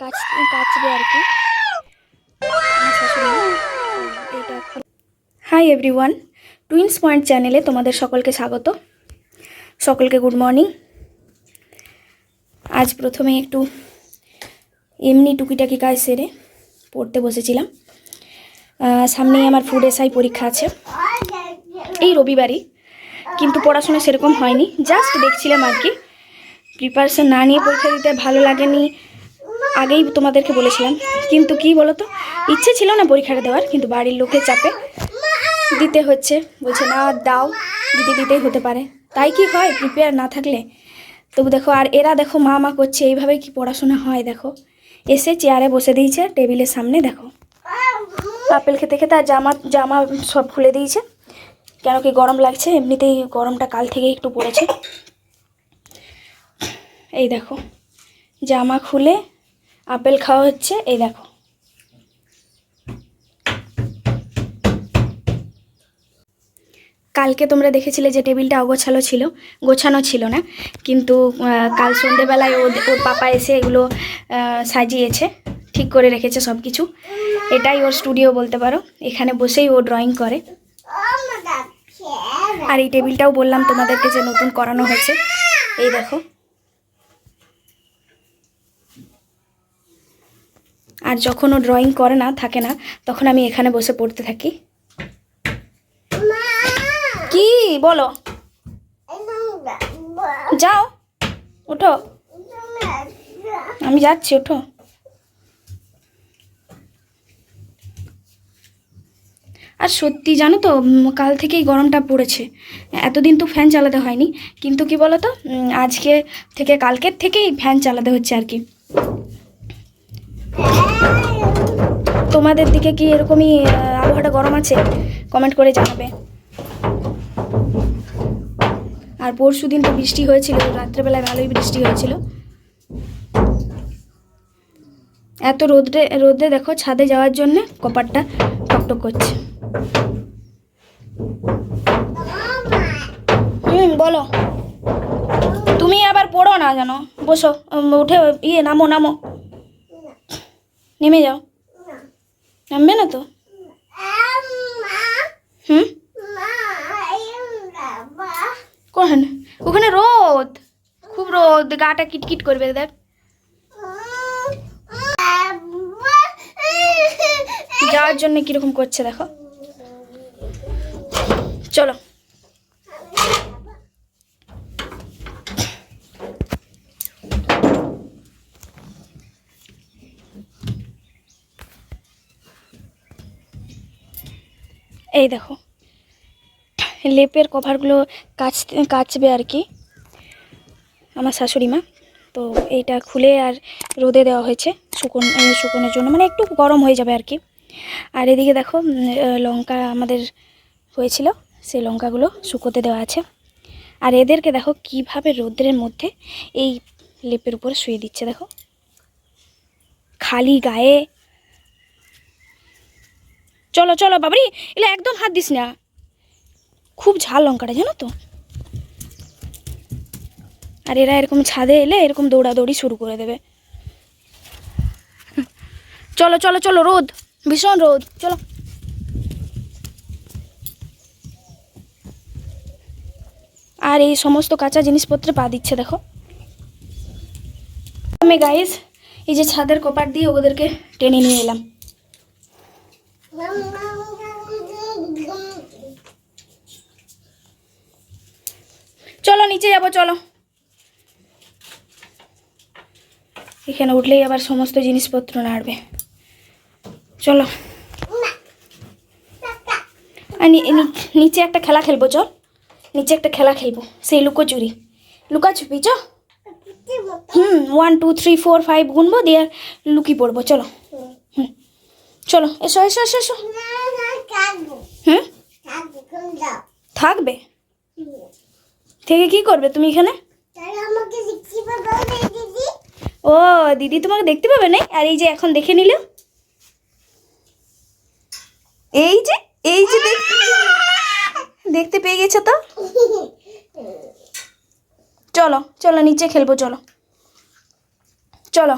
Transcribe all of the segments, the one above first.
কাচ কাচবে আর কি। Hi everyone twins point চ্যানেলে তোমাদের সকলকে স্বাগত। সকলকে গুড মর্নিং আজ প্রথমে একটু এমনি টুকিটাকি কাজ সেরে পড়তে বসেছিলাম। সামনেই আমার ফুড এসআই পরীক্ষা আছে। এই রবিবারই, কিন্তু পড়াশোনা সেরকম হয়নি। জাস্ট দেখছিলাম আর কি। প্রিপারেশন না নিয়ে পরীক্ষা দিতে ভালো লাগেনি। আগেই তোমাদেরকে বলেছিলাম। কিন্তু কি বলো তো ইচ্ছে ছিল না পরীক্ষাটা দেওয়ার, কিন্তু বাড়ির লোকের চাপে দিতে হচ্ছে। বলছে, না, দাও, দিতে দিতেই হতে পারে। তাই কি হয়? প্রিপেয়ার না থাকলে? তবু দেখো, আর এরা দেখো, মা মা করছে, এইভাবে কি পড়াশোনা হয় দেখো? এসে চেয়ারে বসে দিয়েছে টেবিলের সামনে দেখো। আপেল খেতে খেতে আর জামা জামা সব খুলে দিয়েছে। কেন কি গরম লাগছে? এমনিতেই গরমটা কাল থেকে একটু পড়েছে। এই দেখো, জামা খুলে আপেল খাওয়া হচ্ছে, এই দেখো। কালকে তোমরা দেখেছিলে যে টেবিলটা অগোছালো ছিল, গোছানো ছিল না, কিন্তু কাল সন্ধেবেলায় ও ওর পাপা এসে এগুলো সাজিয়েছে, ঠিক করে রেখেছে সব কিছু এটাই ওর স্টুডিও বলতে পারো, এখানে বসেই ও ড্রয়িং করে। আর এই টেবিলটাও বললাম তোমাদেরকে যে নতুন করানো হয়েছে, এই দেখো। আর যখন ও ড্রয়িং করে না, থাকে না, তখন আমি এখানে বসে পড়তে থাকি। কি? বলো। যাও, ওঠো। আমি যাচ্ছি, ওঠো। আর সত্যি জানো তো কাল থেকেই গরমটা পড়েছে। এতদিন তো ফ্যান চালাতে হয়নি, কিন্তু কি বলো তো আজকে থেকে, কালকের থেকেই ফ্যান চালাতে হচ্ছে আর কি। তোমাদের দিকে কি এরকমই আবহাওয়াটা গরম আছে? কমেন্ট করে জানাবে। আর পরশু দিন তো বৃষ্টি হয়েছিল, রাত্রেবেলায় ভালোই বৃষ্টি হয়েছিল। এত রোদে রোদে দেখো, ছাদে যাওয়ার জন্য কপারটা টকটক করছে। হুম, বলো। তুমি আবার পড়ো না জানো বসো উঠে ইয়ে নামো নামো। নেমে যাও। নামবে না তো? কোন ওখানে রোদ। খুব রোদ, গাটা কিটকিট করবে, দেখ। যাওয়ার জন্য কীরকম করছে, দেখো চলো এই দেখো, লেপের কভারগুলো কাচ কাচবে আর কি আমার শাশুড়ি মা। তো এইটা খুলে আর রোদে দেওয়া হয়েছে শুকন শুকোনোর জন্য মানে একটু গরম হয়ে যাবে আর কি। আর এদিকে দেখো লঙ্কা আমাদের হয়েছিল, সেই লঙ্কাগুলো শুকোতে দেওয়া আছে। আর এদেরকে দেখো কীভাবে রোদ্রের মধ্যে এই লেপের উপরে শুয়ে দিচ্ছে, দেখো। খালি গায়ে চলো চলো বাবারি এগুলো একদম হাত দিস না। খুব ঝাল লঙ্কাটা, জানো তো? আর এরা এরকম ছাদে এলে এরকম দৌড়াদৌড়ি শুরু করে দেবে। চলো চলো চলো, রোদ, ভীষণ রোদ, চলো। আর এই সমস্ত কাঁচা জিনিসপত্রে পা দিচ্ছে, দেখো। আমি গাইস এই যে ছাদের কপার দিয়ে ওদেরকে টেনে নিয়ে এলাম। চলো, নিচে যাব, চলো। এখানে উঠলেই আবার সমস্ত জিনিসপত্র নাড়বে। চলো। নিচে একটা খেলা খেলব, চল। নিচে একটা খেলা খেলব, সেই লুকোচুরি। লুকাছুপি চ। হুম one two three four five গুনবো, দিয়ে লুকি পড়ব, চলো। হুম। চলো, এসো এসো এসো এসো। হুম থাকবে? থেকে কি করবে তুমি এখানে? ও, দিদি তোমাকে দেখতে পাবে না? আর এই যে এখন দেখে নিল? এই যে এই যে দেখতে পেয়ে গেছো তো? চলো চলো, নিচে খেলব, চলো। চলো।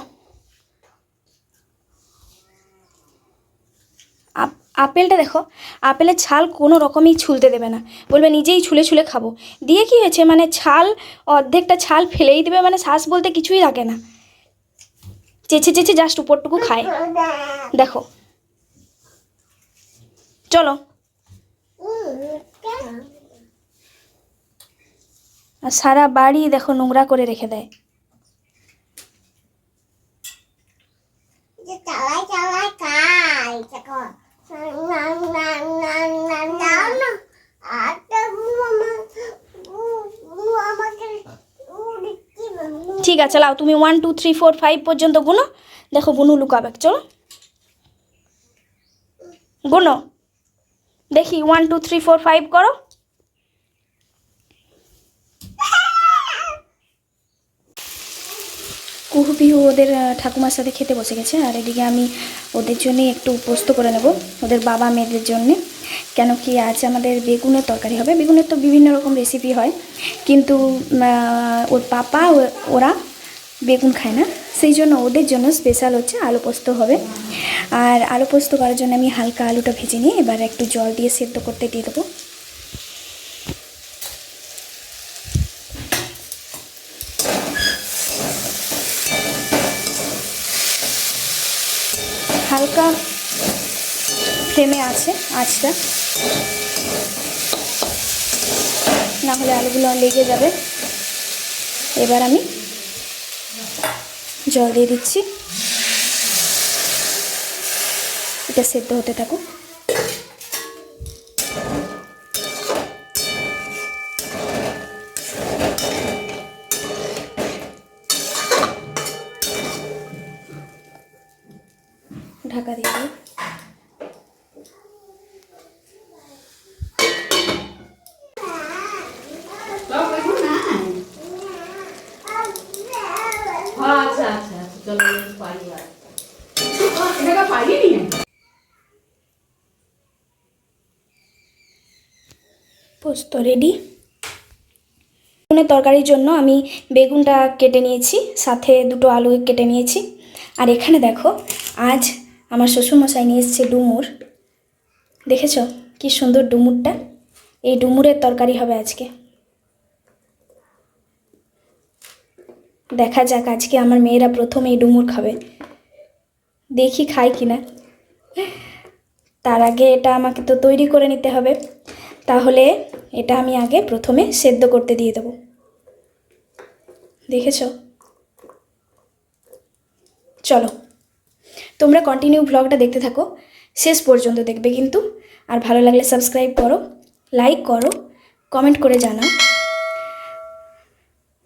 আপেলটা দেখো, আপেলের ছাল কোনো রকমই ছুলতে দেবে না। বলবে নিজেই ছুলে ছুলে খাব। দিয়ে কি হয়েছে? মানে ছাল অর্ধেকটা ছাল ফেলেই দেবে মানে শ্বাস বলতে কিছুই রাখে না। চেঁচে চেঁচে জাস্ট উপরটুকু খায়। দেখো। চলো। আর সারা বাড়ি দেখো নোংরা করে রেখে দেয়। চালাই চালাই দেখো। ঠিক আছে, লাও, তুমি one two three four five পর্যন্ত গুনো। দেখো গুনু লুকাবে, চলো। গুনো। দেখি one two three four five করো কুহু পিহু ওদের ঠাকুমার সাথে খেতে বসে গেছে। আর এদিকে আমি ওদের জন্যই একটু পোস্ত করে নেব, ওদের বাবা মেয়েদের জন্যে। কেন কি আজ আমাদের বেগুনের তরকারি হবে। বেগুনের তো বিভিন্ন রকম রেসিপি হয়। কিন্তু ওর পাপা ওরা বেগুন খায় না। সেই জন্য ওদের জন্য স্পেশাল হচ্ছে আলু পোস্ত হবে। আর আলু পোস্ত করার জন্য আমি হালকা আলুটা ভেজে নিয়ে এবার একটু জল দিয়ে সেদ্ধ করতে দিয়ে দেবো। হালকা ফ্লেমে আছে আঁচটা। না হলে আলুগুলো লেগে যাবে। এবার আমি জল দিয়ে দিচ্ছি। এটা সেদ্ধ হতে থাকুক। আচ্ছা আচ্ছা আচ্ছা চলো পারি আর এটা পারিনি পোস্ত রেডি বেগুনের তরকারির জন্য আমি বেগুনটা কেটে নিয়েছি সাথে দুটো আলু কেটে নিয়েছি। আর এখানে দেখো আজ আমার শ্বশুরমশাই নিয়ে এসেছে ডুমুর। দেখেছ কি সুন্দর ডুমুরটা? এই ডুমুরের তরকারি হবে আজকে। দেখা যাক, আজকে আমার মেয়েরা প্রথম এই ডুমুর খাবে। দেখি খায় কি না তার আগে এটা আমাকে তো তৈরি করে নিতে হবে। তাহলে এটা আমি আগে প্রথমে সেদ্ধ করতে দিয়ে দেবো। দেখেছ? চলো। তোমরা কন্টিনিউ ব্লগটা দেখতে থাকো। শেষ পর্যন্ত দেখবে কিন্তু। আর ভালো লাগলে সাবস্ক্রাইব করো লাইক করো কমেন্ট করে জানাও।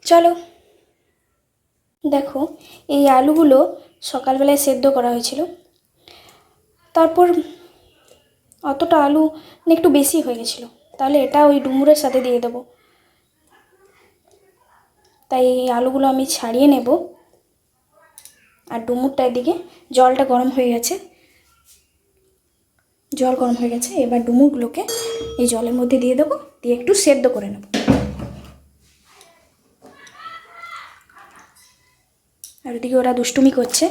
চলো। দেখো, এই আলুগুলো সকালবেলায় সেদ্ধ করা হয়েছিল। তারপর অতটা আলু একটু বেশি হয়ে গেছিল। তাহলে এটা ওই ডুমুরের সাথে দিয়ে দেবো। তাই এই আলুগুলো আমি ছাড়িয়ে নেব। আর ডুমুরটা এদিকে জলটা গরম হয়ে গেছে। জল গরম হয়ে গেছে। এবার ডুমুরগুলোকে এই জলের মধ্যে দিয়ে দেবো। দিয়ে একটু সেদ্ধ করে নেব। আর ওদিকে ওরা দুষ্টুমি করছে।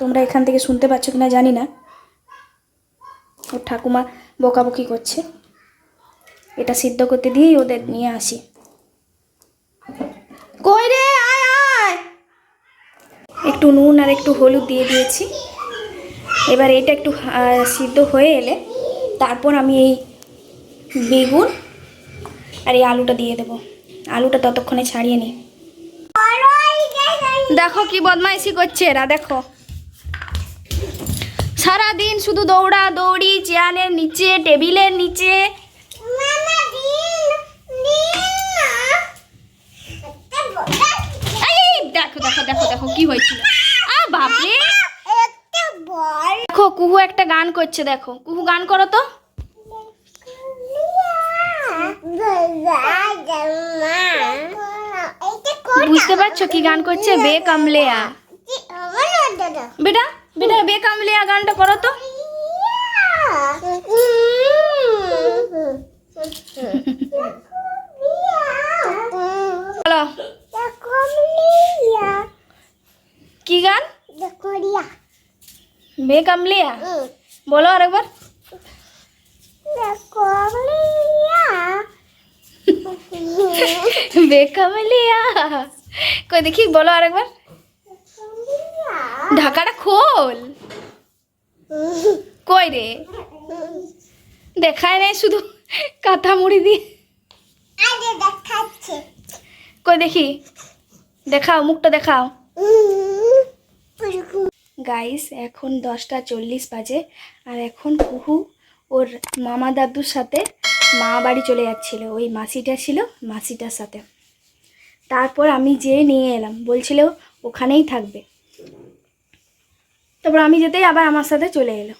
তোমরা এখান থেকে শুনতে পাচ্ছ কি না জানি না। ওর ঠাকুমা বকাবকি করছে। এটা সিদ্ধ করতে দিয়েই ওদের নিয়ে আসি। একটু নুন আর একটু হলুদ দিয়ে দিয়েছি। এবার এটা একটু সিদ্ধ হয়ে এলে তারপর আমি এই বেগুন আর এই আলুটা দিয়ে দেবো। আলুটা ততক্ষণে ছাড়িয়ে নিই। দেখো কি বদমাইশি করছে এরা, দেখো। সারাদিন শুধু দৌড়া দৌড়ি, চেয়ারের নিচে, টেবিলের নিচে। দেখো দেখো দেখো দেখো হয়েছিল। দেখো, কুহু একটা গান করছে, দেখো। কুহু, গান করো তো। বুঝতে পারছ কি গান করছে বে কামলেয়া বেটা বেটা বে কামলেয়া গানটা করো তো বলো কি গান বে কামলেয়া বলো আরেকবার কমলিয়া বেকামেলিয়া। কই দেখি বলো আরেকবার। ঢাকাটা খোল। কই রে? দেখায় নাই শুধু কাঁথা মুড়ি দিয়ে কই দেখি দেখাও মুখটা দেখাও। গাইস এখন দশটা চল্লিশ বাজে আর এখন কুহু ওর মামা দাদুর সাথে মা বাড়ি চলে যাচ্ছিল, ওই মাসিটা ছিল মাসিটার সাথে। তারপর আমি যে নিয়ে এলাম, বলছিল ওখানেই থাকবে। তারপর আমি যেতেই আবার আমার সাথে চলে এলো।